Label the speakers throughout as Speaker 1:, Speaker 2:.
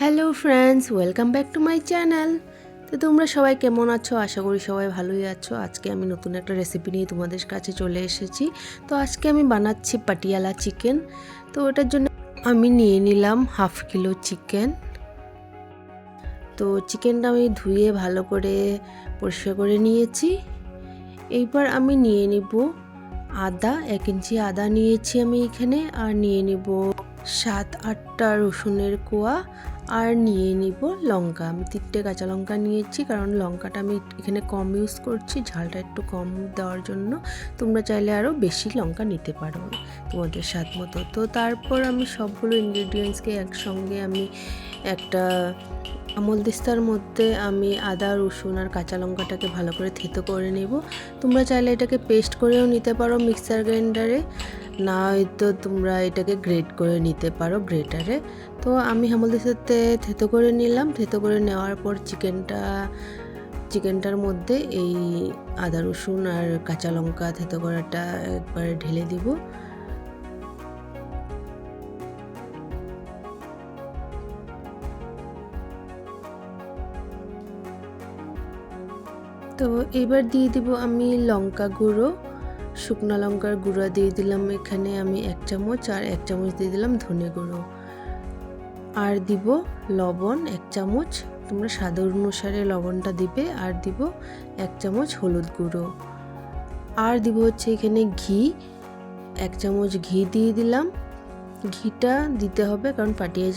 Speaker 1: Hello friends, welcome back to my channel. তো তোমরা সবাই কেমন আছো? আশা করি সবাই ভালোই আছো। আজকে আমি নতুন একটা রেসিপি নিয়ে তোমাদের কাছে চলে এসেছি। তো আজকে আমি বানাচ্ছি পাটিয়ালা চিকেন তো ওটার জন্য আমি নিয়ে নিলাম হাফ কিলো চিকেন তো চিকেনটা আমি ধুয়ে ভালো করে পরিষ্কার করে নিয়েছি। এইবার আমি নিয়ে নিব আদা। এক ইঞ্চি আদা নিয়েছি আমি এখানে। আর নিয়ে নিব সাত আটটা রসুনের কোয়া। আর নিয়ে নিব লঙ্কা। আমি তিনটে কাঁচা লঙ্কা নিয়েছি, কারণ লঙ্কাটা আমি এখানে কম ইউজ করছি, ঝালটা একটু কম দেওয়ার জন্য। তোমরা চাইলে আরও বেশি লঙ্কা নিতে পারো তোমাদের স্বাদ মতো। তো তারপর আমি সবগুলো ইনগ্রিডিয়েন্টসকে একসঙ্গে আমি একটা আমল দিস্তার মধ্যে আমি আদা, রসুন আর কাঁচা লঙ্কাটাকে ভালো করে থেতো করে নেব। তোমরা চাইলে এটাকে পেস্ট করেও নিতে পারো মিক্সার গ্রাইন্ডারে না হয়তো তোমরা এটাকে গ্রেট করে নিতে পারো গ্রেটারে তো আমি হামলদের সাথে থেতো করে নিলাম। থেতো করে নেওয়ার পর চিকেনটা, চিকেনটার মধ্যে এই আদা রসুন আর কাঁচা লঙ্কা থেতো করাটা একবারে ঢেলে দিব। তো এবার দিয়ে দিব আমি লঙ্কা গুঁড়ো। শুকনো লঙ্কার গুঁড়ো দিয়ে দিলাম এখানে আমি এক চামচ আর এক চামচ দিয়ে দিলাম ধনে গুঁড়ো। আর দিব লবণ এক চামচ, তোমরা স্বাদ অনুসারে লবণটা দিবে, আর দিব এক চামচ হলুদ গুঁড়ো। আর দিব হচ্ছে এখানে ঘি, এক চামচ ঘি দিয়ে দিলাম। ঘিটা দিতে হবে কারণ পাটিয়া,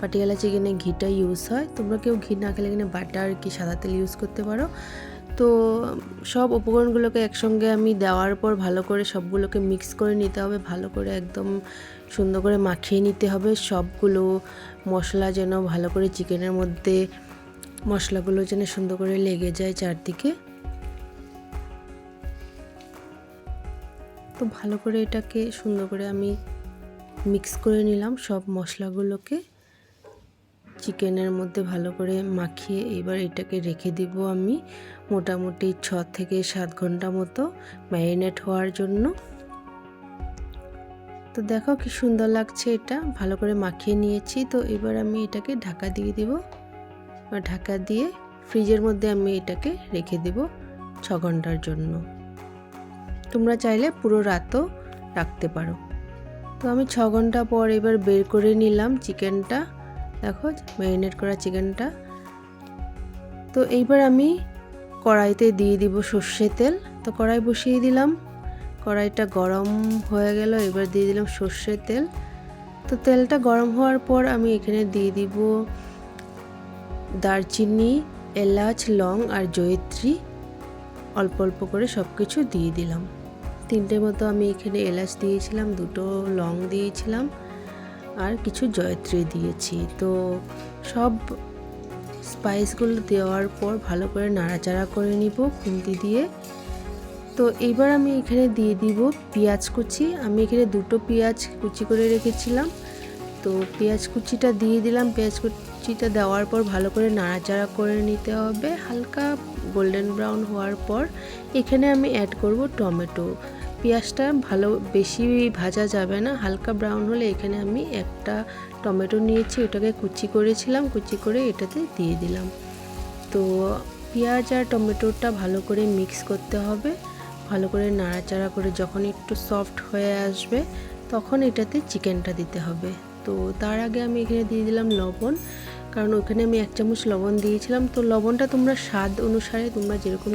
Speaker 1: পাটিয়ালা চিকেনে ঘিটা ইউজ হয়। তোমরা কেউ ঘি না খেলে এখানে বাটার কি সাদা তেল ইউজ করতে পারো। তো সব উপকরণগুলোকে একসঙ্গে আমি দেওয়ার পর ভালো করে সবগুলোকে মিক্স করে নিতে হবে, ভালো করে একদম সুন্দর করে মাখিয়ে নিতে হবে। সবগুলো মশলা যেন ভালো করে চিকেনের মধ্যে মশলাগুলো যেন সুন্দর করে লেগে যায় চারদিকে। তো ভালো করে এটাকে সুন্দর করে আমি মিক্স করে নিলাম সব মশলাগুলোকে। চিকেনের মধ্যে ভালো করে মাখিয়ে এবার এটাকে রেখে দিব আমি মোটামুটি ছ থেকে সাত ঘণ্টা মতো ম্যারিনেট হওয়ার জন্য। তো দেখো কি সুন্দর লাগছে এটা, ভালো করে মাখিয়ে নিয়েছি। তো এবার আমি এটাকে ঢাকা দিয়ে দিব। ঢাকা দিয়ে ফ্রিজের মধ্যে আমি এটাকে রেখে দেব ছ ঘণ্টার জন্য। তোমরা চাইলে পুরো রাতও রাখতে পারো। তো আমি ছ ঘণ্টা পর এবার বের করে নিলাম চিকেনটা। দেখো ম্যারিনেট করা চিকেনটা। তো এইবার আমি কড়াইতে দিয়ে দিব সর্ষে তেল। তো কড়াই বসিয়ে দিলাম। কড়াইটা গরম হয়ে গেল, এবার দিয়ে দিলাম সর্ষের তেল। তো তেলটা গরম হওয়ার পর আমি এখানে দিয়ে দিব দারচিনি, এলাচ, লং আর জয়িত্রী। অল্প অল্প করে সব কিছু দিয়ে দিলাম। তিনটে মতো আমি এখানে এলাচ দিয়েছিলাম, দুটো লং দিয়েছিলাম। আর কিছু জয়ত্রী দিয়েছি। তো সব স্পাইসগুলো দেওয়ার পর ভালো করে নাড়াচাড়া করে নিব খুন্তি দিয়ে। তো এবার আমি এখানে দিয়ে দিব পেঁয়াজ কুচি। আমি এখানে দুটো পেঁয়াজ কুচি করে রেখেছিলাম। তো পেঁয়াজ কুচিটা দিয়ে দিলাম। পেঁয়াজ কুচিটা দেওয়ার পর ভালো করে নাড়াচাড়া করে নিতে হবে। হালকা গোল্ডেন ব্রাউন হওয়ার পর এখানে আমি অ্যাড করব টমেটো। পেঁয়াজটা ভালো বেশি ভাজা যাবে না, হালকা ব্রাউন হলে এখানে আমি একটা টমেটো নিয়েছি, ওটাকে কুচি করেছিলাম, কুচি করে এটাতে দিয়ে দিলাম। তো পেঁয়াজ আর টমেটোটা ভালো করে মিক্স করতে হবে, ভালো করে নাড়াচাড়া করে যখন একটু সফট হয়ে আসবে তখন এটাতে চিকেনটা দিতে হবে। তো তার আগে আমি এখানে দিয়ে দিলাম লবণ কারণ ওখানে আমি এক চামচ লবণ দিয়েছিলাম। তো লবণটা তোমরা স্বাদ অনুসারে তোমরা যেরকম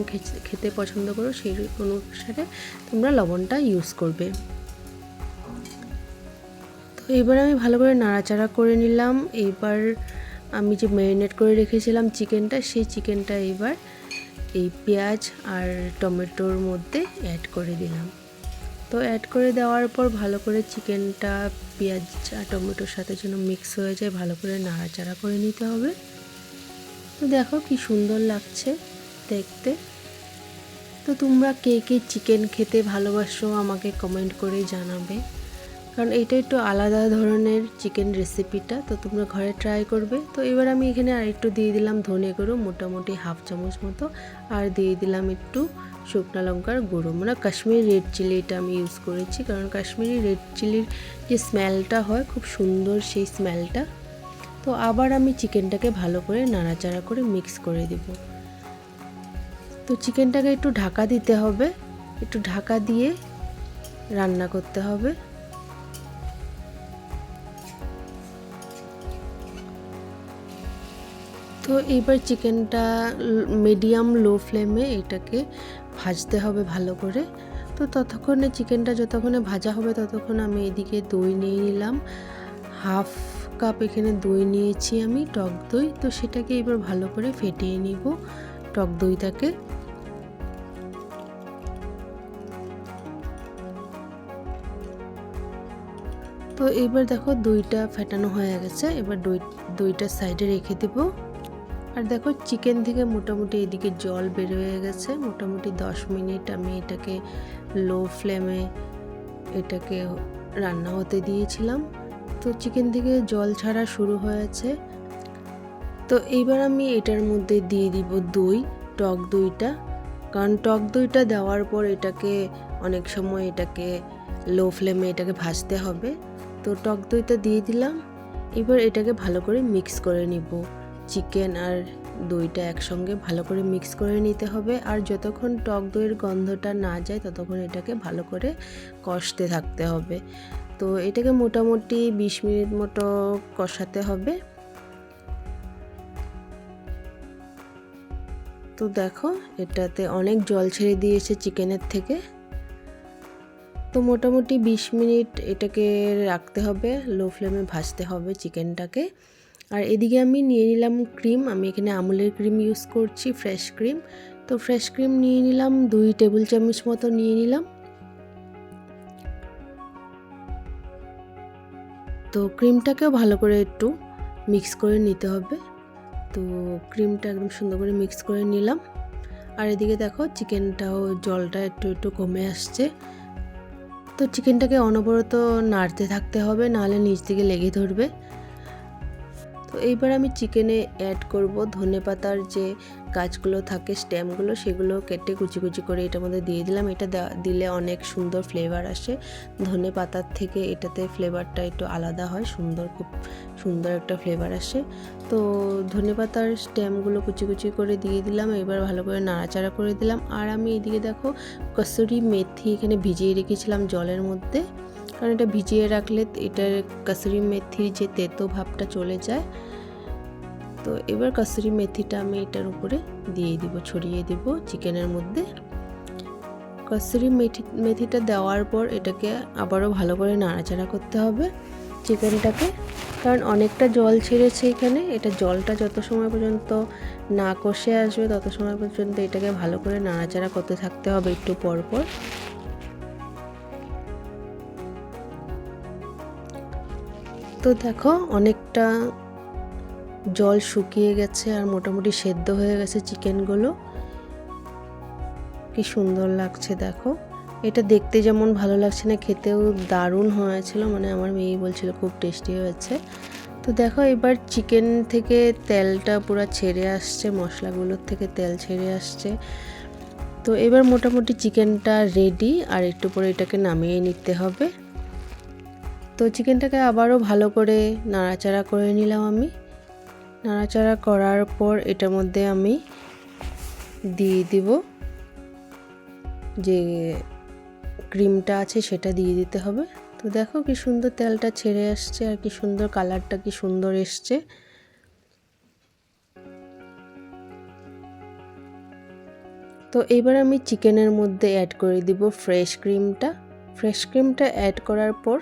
Speaker 1: খেতে পছন্দ করো সেই অনুসারে তোমরা লবণটা ইউজ করবে। তো এবার আমি ভালো করে নাড়াচাড়া করে নিলাম। এইবার আমি যে ম্যারিনেট করে রেখেছিলাম চিকেনটা সেই চিকেনটা এবার এই পেঁয়াজ আর টমেটোর মধ্যে অ্যাড করে দিলাম। তো অ্যাড করে দেওয়ার পর ভালো করে চিকেনটা, পেঁয়াজ আর টমেটোর সাথে যেন মিক্স হয়ে যায়, ভালো করে নাড়াচাড়া করে নিতে হবে। তো দেখো কি সুন্দর লাগছে দেখতে। তো তোমরা কে কে চিকেন খেতে ভালোবাসো আমাকে কমেন্ট করে জানাবে। কারণ এটা একটু আলাদা ধরনের চিকেন রেসিপিটা তো তোমরা ঘরে ট্রাই করবে। তো এবার আমি এখানে আর একটু দিয়ে দিলাম ধনে গুঁড়ো, মোটামুটি হাফ চামচ মতো। আর দিয়ে দিলাম একটু শুকনো লঙ্কার গুঁড়ো। মানে কাশ্মীরি রেড চিলি এটা আমি ইউজ করেছি, কারণ কাশ্মীরি রেড চিলির যে স্মেলটা হয়, খুব সুন্দর সেই স্মেলটা তো আবার আমি চিকেনটাকে ভালো করে নাড়াচাড়া করে মিক্স করে দিব। তো চিকেনটাকে একটু ঢাকা দিতে হবে, একটু ঢাকা দিয়ে রান্না করতে হবে। তো এইবার চিকেনটা মিডিয়াম লো ফ্লেমে এটাকে ভাজতে হবে ভালো করে। তো ততক্ষণে চিকেনটা যতক্ষণে ভাজা হবে ততক্ষণ আমি এদিকে দই নিয়ে নিলাম। হাফ কাপ এখানে দই নিয়েছি আমি, টক দই। তো সেটাকে এবার ভালো করে ফেটিয়ে নিব টক দইটাকে। তো এবার দেখো দইটা ফেটানো হয়ে গেছে, এবার দই, দইটা সাইডে রেখে দেব। আর দেখো চিকেন থেকে মোটামুটি এদিকে জল বের হয়ে গেছে। মোটামুটি দশ মিনিট আমি এটাকে লো ফ্লেমে এটাকে রান্না হতে দিয়েছিলাম। তো চিকেন থেকে জল ছাড়া শুরু হয়েছে। তো এইবার আমি এটার মধ্যে দিয়ে দিব দই, টক দইটা। কারণ টক দইটা দেওয়ার পর এটাকে অনেক সময় এটাকে লো ফ্লেমে এটাকে ভাজতে হবে। তো টক দইটা দিয়ে দিলাম। এবার এটাকে ভালো করে মিক্স করে নিব। চিকেন আর দইটা একসঙ্গে ভালো করে মিক্স করে নিতে হবে। আর যতক্ষণ টক দইয়ের গন্ধটা না যায়, ততক্ষণ এটাকে ভালো করে কষতে থাকতে হবে। তো এটাকে মোটামুটি বিশ মিনিট মতো কষাতে হবে। তো দেখো, এটাতে অনেক জল ছেড়ে দিয়েছে চিকেনের থেকে। তো মোটামুটি বিশ মিনিট এটাকে রাখতে হবে লো ফ্লেমে ভাজতে হবে চিকেনটাকে আর এদিকে আমি নিয়ে নিলাম ক্রিম, আমি এখানে আমুলের ক্রিম ইউজ করছি ফ্রেশ ক্রিম তো ফ্রেশ ক্রিম নিয়ে নিলাম, দুই টেবিল চামচ মতো নিয়ে নিলাম। তো ক্রিমটাকেও ভালো করে একটু মিক্স করে নিতে হবে। তো ক্রিমটা একদম সুন্দর করে মিক্স করে নিলাম। আর এদিকে দেখো চিকেনটাও জলটা একটু একটু কমে আসছে। তো চিকেনটাকে অনবরত নাড়তে থাকতে হবে, নাহলে নিচ থেকে লেগে ধরবে। এইবার আমি চিকেনে অ্যাড করব ধনে পাতার যে গাছগুলো থাকে স্ট্যাম্পগুলো সেগুলো কেটে কুচি কুচি করে এটার মধ্যে দিয়ে দিলাম। এটা দিলে অনেক সুন্দর ফ্লেভার আসে। ধনে পাতার থেকে এটাতে ফ্লেভারটা একটু আলাদা হয়, সুন্দর খুব সুন্দর একটা ফ্লেভার আসে। তো ধনে পাতার স্ট্যাম্পগুলো কুচি কুচি করে দিয়ে দিলাম, এবার ভালো করে নাড়াচাড়া করে দিলাম। আর আমি এদিকে দেখো কসুরি মেথি এখানে ভিজিয়ে রেখেছিলাম জলের মধ্যে। কারণ এটা ভিজিয়ে রাখলে এটার কাসুরি মেথির যে তেতো ভাবটা চলে যায়। তো এবার কাসুরি মেথিটা আমি এটার উপরে দিয়ে দিব, ছড়িয়ে দিব চিকেনের মধ্যে। কাসুরি মেথি, মেথিটা দেওয়ার পর এটাকে আবারও ভালো করে নাড়াচাড়া করতে হবে চিকেনটাকে। কারণ অনেকটা জল ছেড়েছে এখানে, এটা জলটা যত সময় পর্যন্ত না কষে আসবে, তত সময় পর্যন্ত এটাকে ভালো করে নাড়াচাড়া করতে থাকতে হবে একটু পর পর। তো দেখো, অনেকটা জল শুকিয়ে গেছে আর মোটামুটি সেদ্ধ হয়ে গেছে চিকেনগুলো। কি সুন্দর লাগছে, দেখো। এটা দেখতে যেমন ভালো লাগছে না, খেতেও দারুণ হয়েছিল মানে আমার মেয়ে বলছিল খুব টেস্টি হয়েছে। তো দেখো, এবার চিকেন থেকে তেলটা পুরো ছেড়ে আসছে, মশলাগুলোর থেকে তেল ছেড়ে আসছে। তো এবার মোটামুটি চিকেনটা রেডি আর একটু পরে এটাকে নামিয়ে নিতে হবে। তো চিকেনটাকে আবারও ভালো করে নাড়াচাড়া করে নিলাম আমি। নাড়াচাড়া করার পর এটার মধ্যে আমি দিয়ে দিব যে ক্রিমটা আছে সেটা দিয়ে দিতে হবে। তো দেখো কি সুন্দর তেলটা ছেড়ে আসছে আর কি সুন্দর কালারটা কি সুন্দর এসছে। তো এবার আমি চিকেনের মধ্যে অ্যাড করে দিব ফ্রেশ ক্রিমটা ফ্রেশ ক্রিমটা অ্যাড করার পর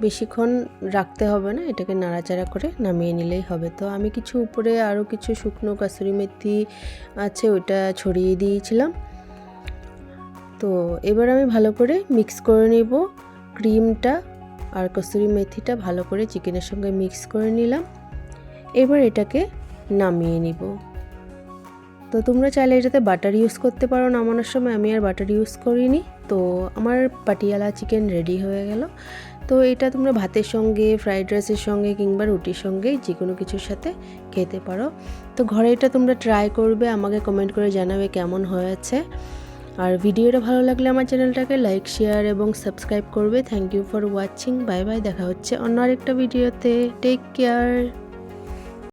Speaker 1: বেশিক্ষণ রাখতে হবে না, এটাকে নাড়াচাড়া করে নামিয়ে নিলেই হবে। তো আমি কিছু উপরে আরও কিছু শুকনো কাসুরি মেথি আছে, ওইটা ছড়িয়ে দিয়েছিলাম। তো এবার আমি ভালো করে মিক্স করে নেব ক্রিমটা আর কসুরি মেথিটা, ভালো করে চিকেনের সঙ্গে মিক্স করে নিলাম। এবার এটাকে নামিয়ে নিব। তো তোমরা চাইলে এটাতে বাটার ইউজ করতে পারো, নামানোর সময় আমি আর বাটার ইউজ করিনি। তো আমার পাটিয়ালা চিকেন রেডি হয়ে গেল। তো এটা তোমরা ভাতের সঙ্গে ফ্রাইড রাইসের সঙ্গে কিংবা রুটির সঙ্গে যে কোনো কিছুর সাথে খেতে পারো। তো ঘরে এটা তোমরা ট্রাই করবে, আমাকে কমেন্ট করে জানাবে কেমন হয়েছে। আর ভিডিওটা ভালো লাগলে আমার চ্যানেলটাকে লাইক শেয়ার এবং সাবস্ক্রাইব করবে। Thank you for watching bye bye দেখা হচ্ছে অন্য আরেকটা ভিডিওতে টেক কেয়ার